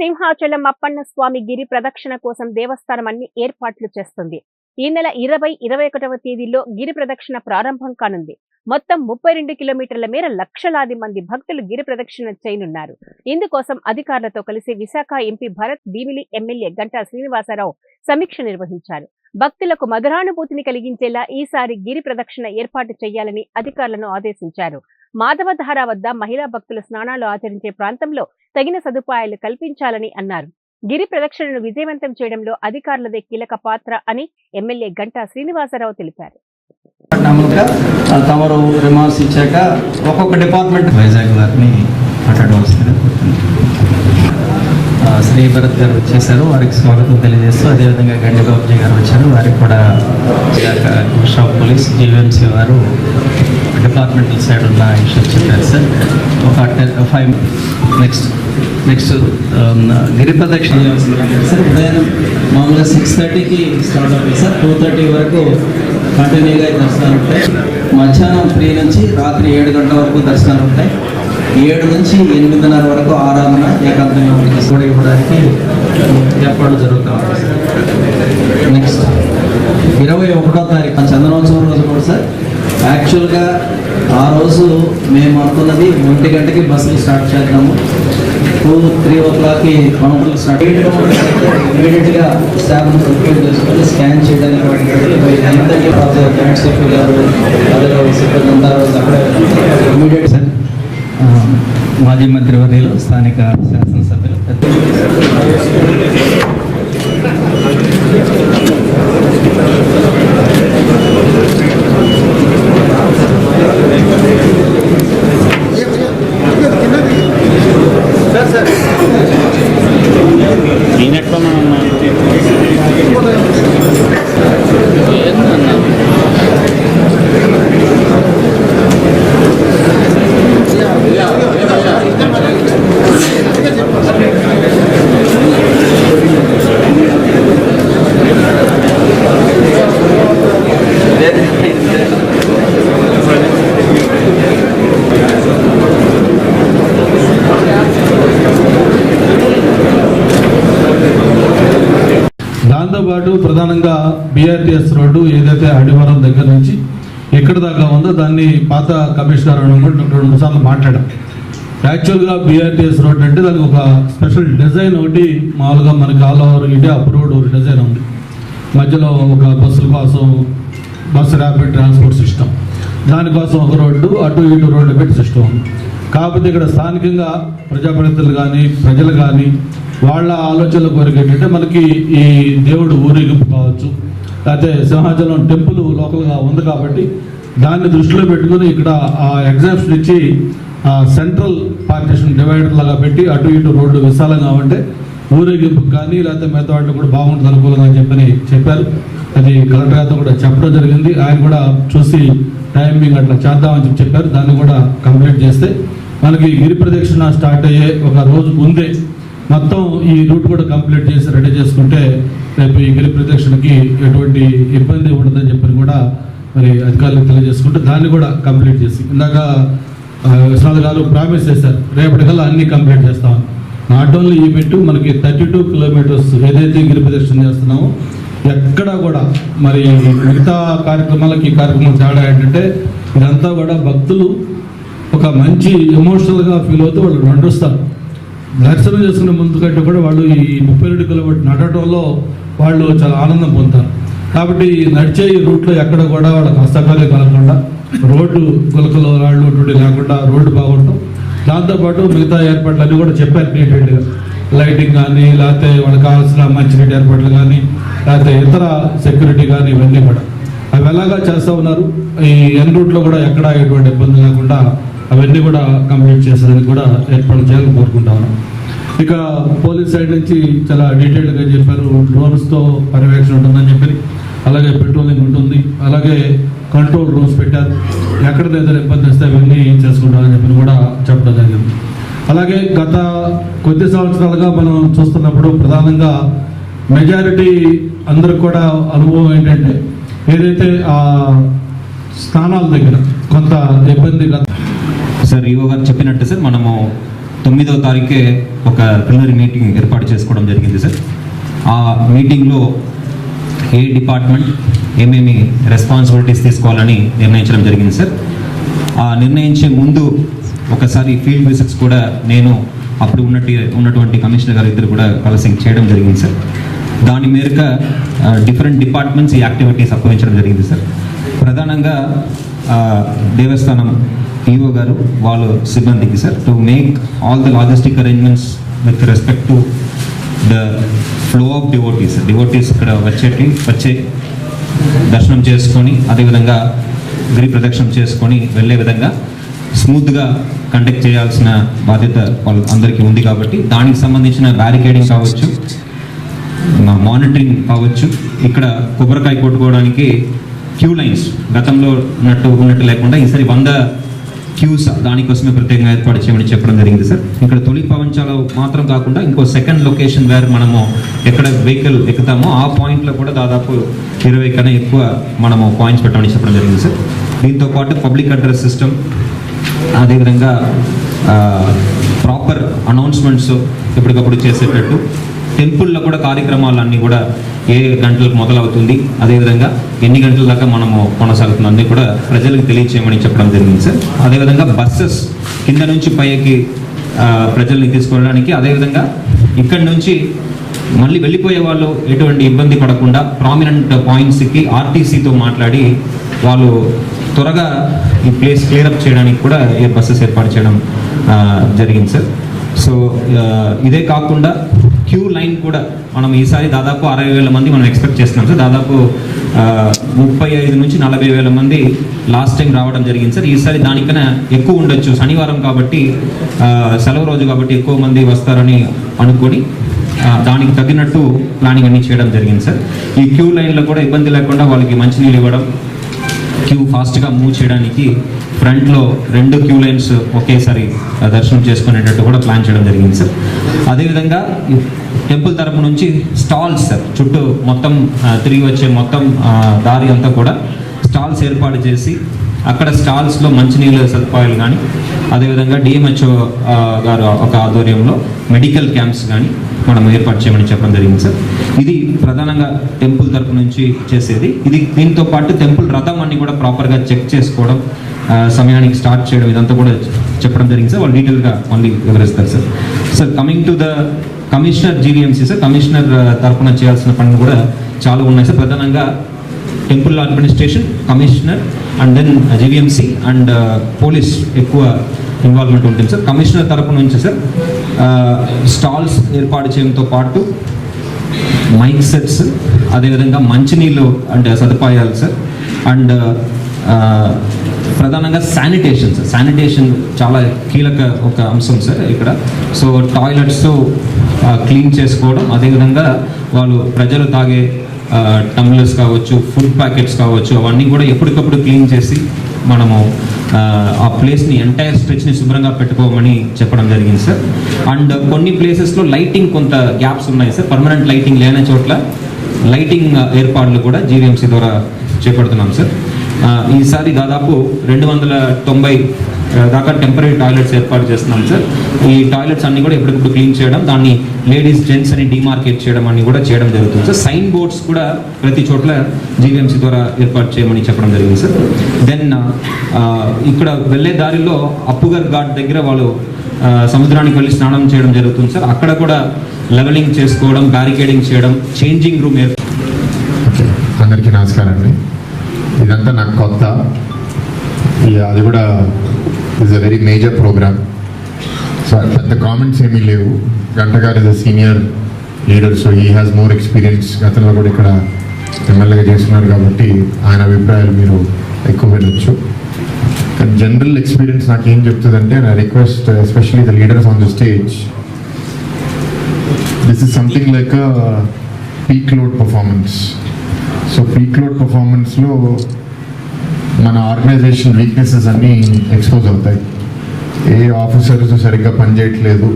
సింహాచలం అప్పన్న స్వామి గిరి ప్రదక్షిణ కోసం దేవస్థానం అన్ని ఏర్పాట్లు చేస్తుంది. ఈ నెల ఇరవై ఇరవై ఒకటవ తేదీలో గిరి ప్రదక్షిణ ప్రారంభం కానుంది. మొత్తం ముప్పై రెండు కిలోమీటర్ల మేర లక్షలాది మంది భక్తులు గిరి ప్రదక్షిణ చేయనున్నారు. ఇందుకోసం అధికారులతో కలిసి విశాఖ ఎంపీ భరత్ భీమిలి ఎమ్మెల్యే గంటా శ్రీనివాసరావు సమీక్ష నిర్వహించారు. భక్తులకు మధురానుభూతిని కలిగించేలా ఈసారి గిరి ప్రదక్షిణ ఏర్పాటు చేయాలని అధికారులను ఆదేశించారు. మాధవధార వద్ద మహిళా భక్తులు స్నానాలు ఆచరించే ప్రాంతంలో తగిన సదుపాయాలు కల్పించాలని అన్నారు. గిరి ప్రదక్షిణను విజయవంతం చేయడంలో అధికారులదే కీలక పాత్ర అని ఎమ్మెల్యే గంటా శ్రీనివాసరావు తెలిపారు. తమరు రిమార్క్స్ ఇచ్చాక ఒక్కొక్క డిపార్ట్మెంట్ వైజాగ్ వారిని మాట్లాడవలసిందిగా శ్రీ భరత్ గారు వచ్చేసారు వారికి స్వాగతం తెలియజేస్తూ అదేవిధంగా గండి బాబుజీ గారు వచ్చారు. వారికి కూడా Visakha commissioner of police GVMC వారు డిపార్ట్మెంటల్ సైడ్ ఉన్న ఇష్యూస్ చెప్పారు సార్ ఒక ten five next next Giri Pradakshina sir ఉదయం మామూలుగా సిక్స్ థర్టీకి స్టార్ట్ అవుతుంది. సార్ టూ థర్టీ వరకు కంటిన్యూగా దర్శనాలు ఉంటాయి. మధ్యాహ్నం త్రీ నుంచి రాత్రి ఏడు గంటల వరకు దర్శనాలు ఉంటాయి. ఏడు నుంచి ఎనిమిదిన్నర వరకు ఆరాధన ఏకాంతంగా ఉంటుంది కూడా ఇవ్వడానికి ఏర్పాటు జరుగుతూ ఉంటాయి సార్ నెక్స్ట్ ఇరవై ఒకటో తారీఖు చంద్రోత్సవం రోజు కూడా సార్ యాక్చువల్గా ఆ రోజు మేము అనుకున్నది ఒంటి గంటకి బస్సులు స్టార్ట్ చేద్దాము. టూ త్రీ ఓ క్లాక్కి కౌంటర్లు స్టార్ట్ ఇమీడియట్గా స్టాఫ్ను ప్రిపేర్ చేసుకొని స్కాన్ చేయడానికి వాటికి జాయింట్ సెక్రటరీ గారు అదే సిబ్బంది అంతా ఇమీడియట్ సార్ మాజీ మంత్రివర్యులు స్థానిక శాసనసభ్యులు. దాంతో పాటు ప్రధానంగా బీఆర్టీఎస్ రోడ్డు ఏదైతే అడివారం దగ్గర నుంచి ఎక్కడి దాకా ఉందో దాన్ని పాత కమిషనర్ రెండు మూడు సార్లు మాట్లాడాం యాక్చువల్గా బీఆర్టీఎస్ రోడ్ అంటే దానికి ఒక స్పెషల్ డిజైన్ ఒకటి మామూలుగా మనకి all over India approved design ఉంది. మధ్యలో ఒక బస్సుల కోసం బస్సు ర్యాపిడ్ ట్రాన్స్పోర్ట్ సిస్టమ్. దానికోసం ఒక రోడ్డు అటు ఇటు రోడ్డు పెట్టి సిస్టమ్ ఉంది. కాకపోతే ఇక్కడ స్థానికంగా ప్రజాప్రతినిధులు కానీ ప్రజలు కానీ వాళ్ళ ఆలోచనల కొరకు ఏంటంటే మనకి ఈ దేవుడు ఊరేగింపు కావచ్చు లేకపోతే సింహాచలం టెంపుల్ లోకల్గా ఉంది కాబట్టి దాన్ని దృష్టిలో పెట్టుకుని ఇక్కడ ఆ ఎగ్జామ్షన్ ఇచ్చి సెంట్రల్ పార్టీషన్ డివైడర్ లాగా పెట్టి అటు ఇటు రోడ్డు విశాలంగా ఉంటే ఊరేగింపు కానీ లేకపోతే మిగతా వాటిలో కూడా బాగుంటుంది అనుకూలంగా చెప్పని చెప్పారు. అది కలెక్టర్ గారితో కూడా చెప్పడం జరిగింది. ఆయన కూడా చూసి టైమింగ్ అట్లా చేద్దామని చెప్పి చెప్పారు. దాన్ని కూడా కంప్లీట్ చేస్తే మనకి గిరి ప్రదక్షిణ స్టార్ట్ అయ్యే ఒక రోజు ముందే మొత్తం ఈ రూట్ కూడా కంప్లీట్ చేసి రెడీ చేసుకుంటే రేపు ఈ గిరి ప్రదక్షిణకి ఎటువంటి ఇబ్బంది ఉండదని చెప్పని కూడా మరి అధికారులకు తెలియజేసుకుంటే దాన్ని కూడా కంప్లీట్ చేసి ఇందాక విశ్వనాథ్ గారు ప్రామిస్ చేశారు రేపటికల్లా అన్ని కంప్లీట్ చేస్తాం. నాట్ ఓన్లీ ఈ బిట్టు మనకి థర్టీ టూ కిలోమీటర్స్ ఏదైతే గిరి ప్రదక్షిణ చేస్తున్నామో ఎక్కడ కూడా మరి మిగతా కార్యక్రమాలకి ఈ కార్యక్రమం తేడా ఏంటంటే ఇదంతా కూడా భక్తులు ఒక మంచి ఎమోషనల్గా ఫీల్ అవుతూ వాళ్ళు నడుస్తారు. దర్శనం చేసుకునే ముందు కంటే కూడా వాళ్ళు ఈ ముప్పై రెండు కిలోమీటర్ నడటంలో వాళ్ళు చాలా ఆనందం పొందుతారు. కాబట్టి నడిచే ఈ రూట్లో ఎక్కడ కూడా వాళ్ళకి హస్తకాలే కలగకుండా రోడ్డు గులకలు రాళ్ళు అటువంటి లేకుండా రోడ్డు బాగుంటాం దాంతోపాటు మిగతా ఏర్పాట్లు అన్నీ కూడా చెప్పారు నీట్గా లైటింగ్ కానీ లేకపోతే వాళ్ళకి కావాల్సిన మంచినీటి ఏర్పాట్లు కానీ లేకపోతే ఇతర సెక్యూరిటీ కానీ ఇవన్నీ కూడా. అవి ఎలాగా చేస్తూ ఉన్నారు? ఈ ఎన్ రూట్లో కూడా ఎక్కడ ఎటువంటి ఇబ్బంది లేకుండా అవన్నీ కూడా కంప్లీట్ చేసేదానికి కూడా ఏర్పాటు చేయాలని కోరుకుంటా ఉన్నాం ఇక పోలీస్ సైడ్ నుంచి చాలా డీటెయిల్డ్గా చెప్పారు. డ్రోన్స్తో పర్యవేక్షణ ఉంటుందని చెప్పి అలాగే పెట్రోలింగ్ ఉంటుంది అలాగే కంట్రోల్ రూమ్స్ పెట్టారు. ఎక్కడ ఏదైనా ఇబ్బంది వస్తే అవన్నీ చేసుకుంటామని చెప్పి కూడా చెప్పడం జరిగింది. అలాగే గత కొద్ది సంవత్సరాలుగా మనం చూస్తున్నప్పుడు ప్రధానంగా మెజారిటీ అందరికి కూడా అనుభవం ఏంటంటే ఏదైతే ఆ స్థానాల దగ్గర కొంత ఇబ్బంది సార్ ఈవో గారు చెప్పినట్టు సార్ మనము తొమ్మిదవ తారీఖే ఒక ప్రిలినరీ మీటింగ్ ఏర్పాటు చేసుకోవడం జరిగింది సార్. ఆ మీటింగ్లో ఏ డిపార్ట్మెంట్ ఏమేమి రెస్పాన్సిబిలిటీస్ తీసుకోవాలని నిర్ణయించడం జరిగింది సార్. ఆ నిర్ణయించే ముందు ఒకసారి ఫీల్డ్ విజిట్స్ కూడా నేను అప్పుడు ఉన్నట్టు ఉన్నటువంటి కమిషనర్ గారు ఇద్దరు కూడా కలిసి చేయడం జరిగింది సార్. దాని మేరకు డిఫరెంట్ డిపార్ట్మెంట్స్ ఈ యాక్టివిటీస్ అప్పగించడం జరిగింది సార్. ప్రధానంగా దేవస్థానం ఈఓ గారు వాళ్ళ సిబ్బందికి sir to make all the logistic arrangements with respect to the flow of devotees devotees ఇక్కడ వచ్చేటి వచ్చే దర్శనం చేసుకొని అదేవిధంగా గిరి ప్రదక్షిణం చేసుకొని వెళ్ళే విధంగా స్మూత్గా కండక్ట్ చేయాల్సిన బాధ్యత వాళ్ళ అందరికీ ఉంది కాబట్టి దానికి సంబంధించిన బ్యారికేడింగ్ కావచ్చు మానిటరింగ్ కావచ్చు ఇక్కడ కొబ్బరికాయ కొట్టుకోవడానికి క్యూ లైన్స్ గతంలో ఉన్నట్టు ఉన్నట్టు లేకుండా ఈసారి వంద క్యూస్ దానికోసమే ప్రత్యేకంగా ఏర్పాటు చేయమని చెప్పడం జరిగింది సార్. ఇక్కడ తొలి పవంచాలు మాత్రం కాకుండా ఇంకో సెకండ్ లొకేషన్ వేర్ మనము ఎక్కడ వెహికల్ ఎక్కుతామో ఆ పాయింట్లో కూడా దాదాపు ఇరవై కన్నా ఎక్కువ మనము పాయింట్స్ పెట్టమని చెప్పడం జరిగింది సార్. దీంతో పాటు పబ్లిక్ అడ్రస్ సిస్టమ్ అదేవిధంగా ప్రాపర్ అనౌన్స్మెంట్స్ ఎప్పటికప్పుడు చేసేటట్టు టెంపుల్లో కూడా కార్యక్రమాలన్నీ కూడా ఏ గంటలకు మొదలవుతుంది. అదేవిధంగా ఎన్ని గంటల దాకా మనము కొనసాగుతుంది అన్నీ కూడా ప్రజలకు తెలియచేయమని చెప్పడం జరిగింది సార్. అదేవిధంగా బస్సెస్ కింద నుంచి పైకి ప్రజల్ని తీసుకోవడానికి అదేవిధంగా ఇక్కడి నుంచి మళ్ళీ వెళ్ళిపోయే వాళ్ళు ఎటువంటి ఇబ్బంది పడకుండా ప్రామినెంట్ పాయింట్స్కి ఆర్టీసీతో మాట్లాడి వాళ్ళు త్వరగా ఈ ప్లేస్ క్లియరప్ చేయడానికి కూడా ఏ బస్సెస్ ఏర్పాటు చేయడం జరిగింది సార్. సో ఇదే కాకుండా క్యూ లైన్ కూడా మనం ఈసారి దాదాపు అరవై వేల మంది మనం ఎక్స్పెక్ట్ చేస్తున్నాం సార్. దాదాపు ముప్పై ఐదు నుంచి నలభై వేల మంది లాస్ట్ టైం రావడం జరిగింది సార్. ఈసారి దానికన్నా ఎక్కువ ఉండొచ్చు. శనివారం కాబట్టి సెలవు రోజు కాబట్టి ఎక్కువ మంది వస్తారని అనుకొని దానికి తగినట్టు ప్లానింగ్ అన్ని చేయడం జరిగింది సార్. ఈ క్యూ లైన్లో కూడా ఇబ్బంది లేకుండా వాళ్ళకి మంచినీళ్ళు ఇవ్వడం క్యూ ఫాస్ట్గా మూవ్ చేయడానికి ఫ్రంట్లో రెండు క్యూ లైన్స్ ఒకేసారి దర్శనం చేసుకునేటట్టు కూడా ప్లాన్ చేయడం జరిగింది సార్. అదేవిధంగా టెంపుల్ తరపు నుంచి స్టాల్స్ సార్. చుట్టూ మొత్తం తిరిగి వచ్చే మొత్తం దారి అంతా కూడా స్టాల్స్ ఏర్పాటు చేసి అక్కడ స్టాల్స్లో మంచినీళ్ళ సదుపాయాలు కానీ అదేవిధంగా డిఎంహెచ్ఓ గారు ఒక ఆధ్వర్యంలో మెడికల్ క్యాంప్స్ కానీ మనం ఏర్పాటు చేయమని చెప్పడం జరిగింది సార్. ఇది ప్రధానంగా టెంపుల్ తరపు నుంచి చేసేది. ఇది దీంతో పాటు టెంపుల్ రథం అన్ని కూడా ప్రాపర్గా చెక్ చేసుకోవడం సమయానికి స్టార్ట్ చేయడం ఇదంతా కూడా చెప్పడం జరిగింది సార్. వాళ్ళు డీటెయిల్గా మళ్ళీ వివరిస్తారు sir. Sir coming to the commissioner GVMC sir commissioner తరఫున చేయాల్సిన పనులు కూడా చాలా ఉన్నాయి సార్. ప్రధానంగా temple administration commissioner and then GVMC and police ఎక్కువ ఇన్వాల్వ్మెంట్ ఉంటుంది సార్. కమిషనర్ తరపు నుంచి సార్ స్టాల్స్ ఏర్పాటు చేయడంతో పాటు మైక్ సెట్స్ అదేవిధంగా మంచినీళ్ళు అంటే సదుపాయాలు సార్ అండ్ ప్రధానంగా శానిటేషన్ సార్ శానిటేషన్ చాలా కీలక ఒక అంశం సార్ ఇక్కడ. సో టాయిలెట్స్ క్లీన్ చేసుకోవడం. అదేవిధంగా వాళ్ళు ప్రజలు తాగే టమ్లర్స్ కావచ్చు ఫుడ్ ప్యాకెట్స్ కావచ్చు అవన్నీ కూడా ఎప్పటికప్పుడు క్లీన్ చేసి మనము ఆ, ప్లేస్ని ఎంటైర్ స్ట్రెచ్ని శుభ్రంగా పెట్టుకోమని చెప్పడం జరిగింది సార్ అండ్ కొన్ని ప్లేసెస్లో లైటింగ్ కొంత గ్యాప్స్ ఉన్నాయి సార్ పర్మనెంట్ లైటింగ్ లేని చోట్ల లైటింగ్ ఏర్పాట్లు కూడా జీవీఎంసీ ద్వారా చేపడుతున్నాం సార్ ఈసారి దాదాపు రెండు వందల తొంభై దాకా టెంపరీ టాయిలెట్స్ ఏర్పాటు చేస్తున్నాం సార్ ఈ టాయిలెట్స్ అన్ని కూడా ఎప్పటికప్పుడు క్లీన్ చేయడం దాన్ని లేడీస్ జెంట్స్ అని డిమార్కేట్ చేయడం అన్ని కూడా చేయడం జరుగుతుంది సార్ సైన్ బోర్డ్స్ కూడా ప్రతి చోట్ల జీవీఎంసీ ద్వారా ఏర్పాటు చేయమని చెప్పడం జరిగింది సార్ దెన్ ఇక్కడ వెళ్ళే దారిలో అప్పుగర్ ఘాట్ దగ్గర వాళ్ళు సముద్రానికి వెళ్ళి స్నానం చేయడం జరుగుతుంది సార్ అక్కడ కూడా లెవెలింగ్ చేసుకోవడం బ్యారికేడింగ్ చేయడం చేంజింగ్ రూమ్ ఓకే అందరికీ నమస్కారం అండి. ఇదంతా నాకు కొత్త. అది కూడా is a very major programme so పెద్ద కామెంట్స్ ఏమీ లేవు. గంట గారు is a senior leader so he has more experience గతంలో కూడా ఇక్కడ ఎమ్మెల్యేగా చేస్తున్నారు కాబట్టి ఆయన అభిప్రాయాలు మీరు ఎక్కువ వినొచ్చు. కానీ జనరల్ ఎక్స్పీరియన్స్ నాకు ఏం చెప్తుందంటే నా request especially the leaders on the stage this is something like peak load performance so peak load పర్ఫార్మెన్స్లో మన ఆర్గనైజేషన్ వీక్నెసెస్ అన్నీ ఎక్స్పోజ్ అవుతాయి. ఏ ఆఫీసర్స్ సరిగ్గా పనిచేయట్లేదు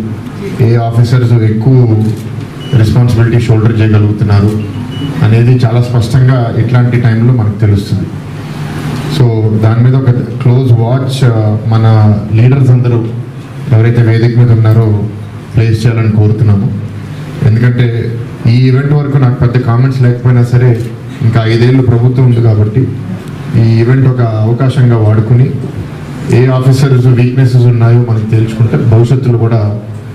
ఏ ఆఫీసర్స్ ఎక్కువ రెస్పాన్సిబిలిటీ షోల్డర్ చేయగలుగుతున్నారు అనేది చాలా స్పష్టంగా ఇట్లాంటి టైంలో మనకు తెలుస్తుంది. సో దాని మీద ఒక క్లోజ్ వాచ్ uh, మన లీడర్స్ అందరూ ఎవరైతే వేదిక మీద ఉన్నారో ప్లేస్ చేయాలని కోరుతున్నాను ఎందుకంటే ఈ ఈవెంట్ వరకు నాకు పెద్ద కామెంట్స్ లేకపోయినా సరే ఇంకా ఐదేళ్ళు ప్రభుత్వం ఉంది కాబట్టి ఈ ఈవెంట్ ఒక అవకాశంగా వాడుకుని ఏ ఆఫీసర్స్ వీక్నెసెస్ ఉన్నాయో మనం తేల్చుకుంటే భవిష్యత్తులో కూడా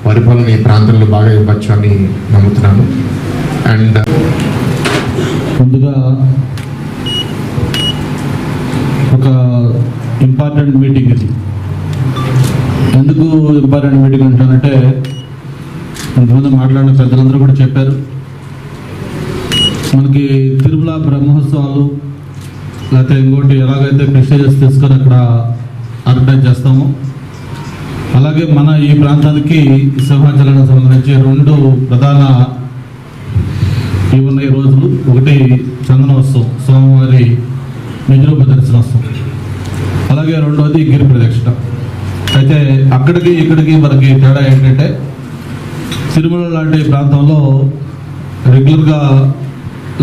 పరిపాలన ఈ ప్రాంతంలో బాగా ఇవ్వచ్చు అని నమ్ముతున్నాను. అండ్ uh, ముందుగా ఒక ఇంపార్టెంట్ మీటింగ్ ఇది. ఎందుకు ఇంపార్టెంట్ మీటింగ్ అంటానంటే కొంతమంది మాట్లాడిన పెద్దలందరూ కూడా చెప్పారు. మనకి తిరుమల బ్రహ్మోత్సవాలు లేకపోతే ఇంకోటి ఎలాగైతే ప్రెస్టేజెస్ తీసుకొని అక్కడ అడ్వర్టైజ్ చేస్తాము అలాగే మన ఈ ప్రాంతానికి సింహాచలానికి సంబంధించి రెండు ప్రధాన ఇవి ఉన్నాయి రోజులు. ఒకటి చందనోత్సవం సోమవారి నిజరూప దర్శనోత్సవం. అలాగే రెండవది గిరి ప్రదక్షిణ. అయితే అక్కడికి ఇక్కడికి మనకి తేడా ఏంటంటే తిరుమల లాంటి ప్రాంతంలో రెగ్యులర్గా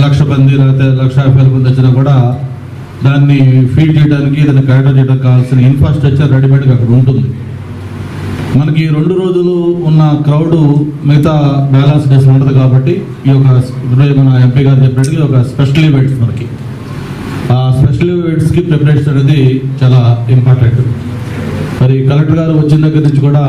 లక్ష మంది లేకపోతే లక్ష యాభై మంది వచ్చినా కూడా దాన్ని ఫీడ్ చేయడానికి దాన్ని కరెక్ట్ చేయడానికి కావాల్సిన ఇన్ఫ్రాస్ట్రక్చర్ రెడీమేడ్గా అక్కడ ఉంటుంది. మనకి రెండు రోజులు ఉన్న క్రౌడ్ మిగతా బ్యాలెన్స్ డేస్ ఉండదు కాబట్టి ఈ యొక్క మన ఎంపీ గారు చెప్పినట్టుగా ఒక స్పెషల్ ఈవెంట్స్ మనకి. ఆ స్పెషల్ ఈవెంట్స్కి ప్రిపరేషన్ అనేది చాలా ఇంపార్టెంట్ మరి కలెక్టర్ గారు వచ్చిన దగ్గర నుంచి కూడా